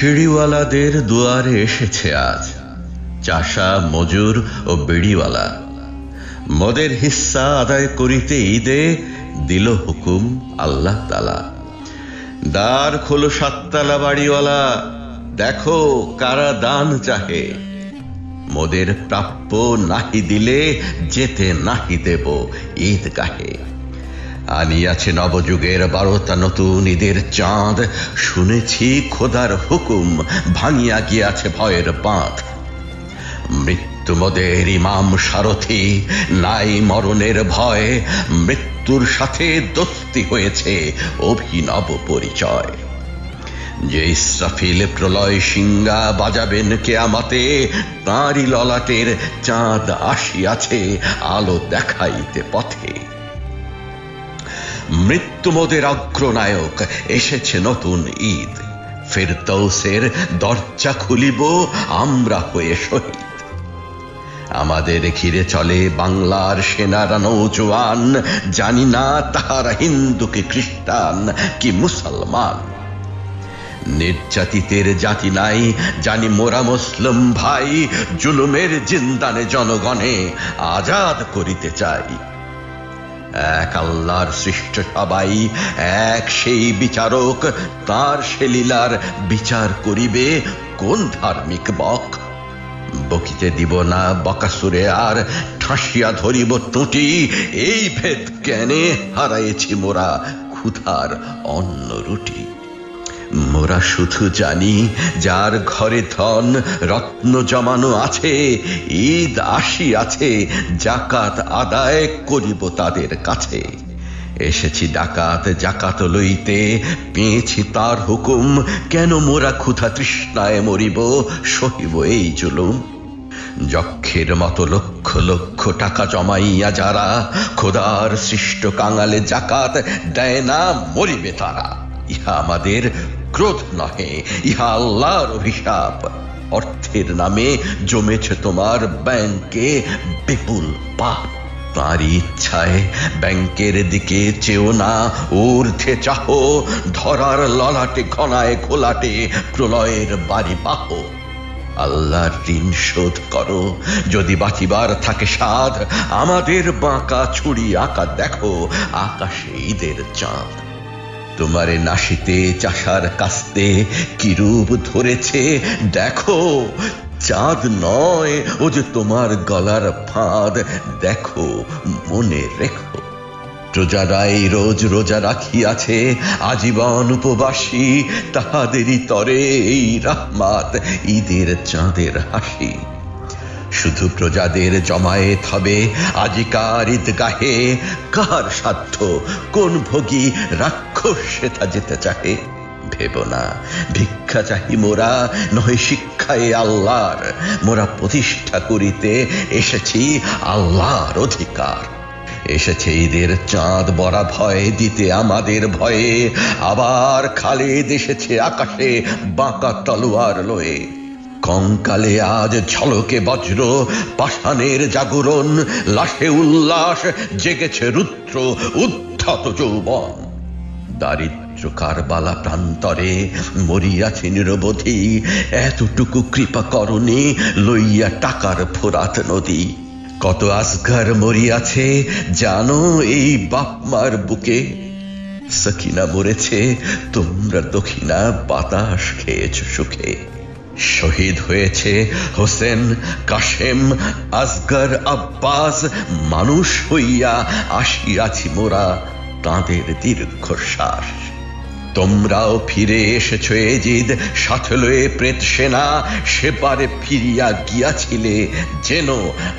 সিঁড়িওয়ালাদের দুয়ারে এসেছে আজ। চাষা, মজুর ও বিড়িওয়ালা। মদের হিস্সা আদায় করিতে ঈদে দিল হুকুম আল্লাহ তালা দ্বার খোলো সাততলা বাড়িওয়ালা, দেখো কারা দান চাহে। মোদের প্রাপ্য নাহি দিলে যেতে নাহি দেব ঈদ গাহে আনিয়াছে নবযুগের বারোটা নতুন ঈদের চাঁদ। শুনেছি খোদার হুকুম, ভাঙিয়া গিয়াছে ভয়ের বাঁধ। মৃত্যু মোদের ইমাম সারথি, নাই মরণের ভয়। মৃত্যুর সাথে দোস্তি হয়েছে অভিনব পরিচয়। যে ইসরাফিল প্রলয় সিংহা বাজাবেন কেয়ামাতে, তাঁরই ললাটের চাঁদ আসিয়াছে, আলো দেখাইতে পথে। মৃত্যুমোদের অগ্রনায়ক এসেছে নতুন ঈদ। ফেরদৌসের দরজা খুলিব, আমরা হয়ে শহীদ। আমাদের ঘিরে চলে বাংলার সেনারা নৌজওয়ান জানি না তাহারা হিন্দু কি খ্রিস্টান কি মুসলমান। নির্যাতিতের জাতি নাই, জানি মোরা মুসলিম ভাই, জুলুমের জিন্দানে জনগণে আজাদ করিতে চাই। এক আল্লাহর সৃষ্ট সবাই, এক সেই বিচারক, তার সে লীলার বিচার করিবে কোন ধার্মিক বক? বকিতে দিব না বকাসুরে আর ঠাসিয়া ধরিব টুটি এই ভেদ জ্ঞানে হারাইছি মোরা ক্ষুধার অন্ন রুটি। মোরা শুধু জানি যার ঘরে ধন, রত্ন জমানো আছে, ঈদ আসি আছে, জাকাত আদায় করিব তাদের কাছে। এসেছি ডাকাত জাকাত লইতে, পেয়েছি তার হুকুম, কেন মোরা ক্ষুধা তৃষ্ণায় মরিব, সহিব এই জুলুম। যক্ষের মতো লক্ষ লক্ষ টাকা জমাইয়া যারা, খোদার সৃষ্ট কাঙালে জাকাত দেয় না, মরিবে তারা। ইহা আমাদের ক্রোধ নহে, ইহা আল্লাহর অভিশাপ। অর্থের নামে জমেছে তোমার ব্যাংকে বিপুল পাপ। তাঁর ইচ্ছায় ব্যাংকের দিকে চেও না, ঊর্ধ্বে চাহো, ধরার ললাটে, ঘনায়, খোলাটে প্রলয়ের বাড়ি বাহো আল্লাহর ঋণ শোধ করো, যদি বাঁচিবার থাকে সাধ আমাদের বাঁকা ছুরি আঁকা দেখো, আকাশে ঈদের চাঁদ। তোমারে নাসিতে চাষার কাস্তে কিরূপ ধরেছে? দেখো, চাঁদ নয়, ও যে তোমার গলার ফাঁদ। দেখো, মনে রেখো। প্রজারাই রোজ রোজা রাখিয়াছে, আজীবন উপবাসী, তাহাদেরই তরে এই রাহমাত, ঈদের চাঁদের হাসি। শুধু প্রজাদের জমায়েত হবে আজিকার ঈদগাহে কার সাধ্য? কোন ভোগী রাক্ষস সেটা যেতে চাহে? ভেব না, ভিক্ষা চাহি মোরা, নহে শিক্ষায় আল্লাহর। মোরা প্রতিষ্ঠা করিতে এসেছি আল্লাহর অধিকার। এসেছে ঈদের চাঁদ বড়া ভয় দিতে আমাদের ভয়ে। আবার খালেদ এসেছে আকাশে বাঁকা তলোয়ার লয়ে। কঙ্কালে আজ ঝলকে বজ্র, পাষাণের জাগরণ, লাশে উল্লাস জেগেছে রুদ্র উদ্ধত যৌবন। দারিদ্র কারবালা প্রান্তরে মরিয়াছে নিরবধি, এতটুকু কৃপা করণে লইয়া টাকার ফোরাত নদী। কত আসগার মরিয়াছে, জানো এই বাপমার বুকে। সকিনা মরেছে, তোমরা দক্ষিণা বাতাস খেয়েছ সুখে। শহীদ হয়েছে হোসেন, কাশেম, আসগর, আব্বাস। মানুষ হইয়া আসিয়াছি মোরা তাঁদের দীর্ঘশ্বাস। তোমরাও ফিরে এসেছ এজিদ সাথে লয়ে প্রেত সেনা, সেপারে ফিরিয়া গিয়াছিলে, যেন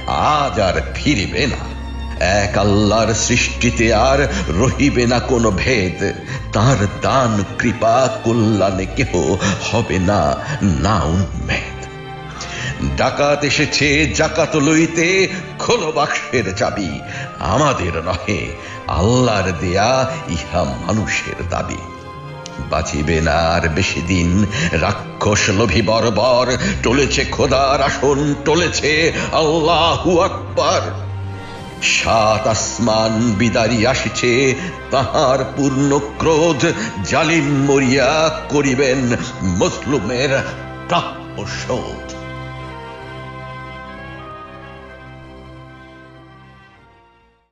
আজ আর ফিরিবে না। এক আল্লাহর সৃষ্টিতে আর রহিবে না কোনো ভেদ। তার দান, কৃপা, কল্যাণে কেহ হবে না না উন্মেদ ডাকাত এসেছে, জাকাত লইতে, খোলো বাক্সের চাবি। আমাদের নহে, আল্লাহর দেয়া, ইহা মানুষের দাবি। বাঁচিবে না আর বেশি দিন, রাক্ষস লোভী বর্বর, টলেছে খোদার আসন, টলেছে আল্লাহু আকবার। সাত আসমান বিদারি আসিছে তাহার পূর্ণ ক্রোধ জালিম মরিয়া করিবেন মুসলুমের প্রাপ্য শোধ।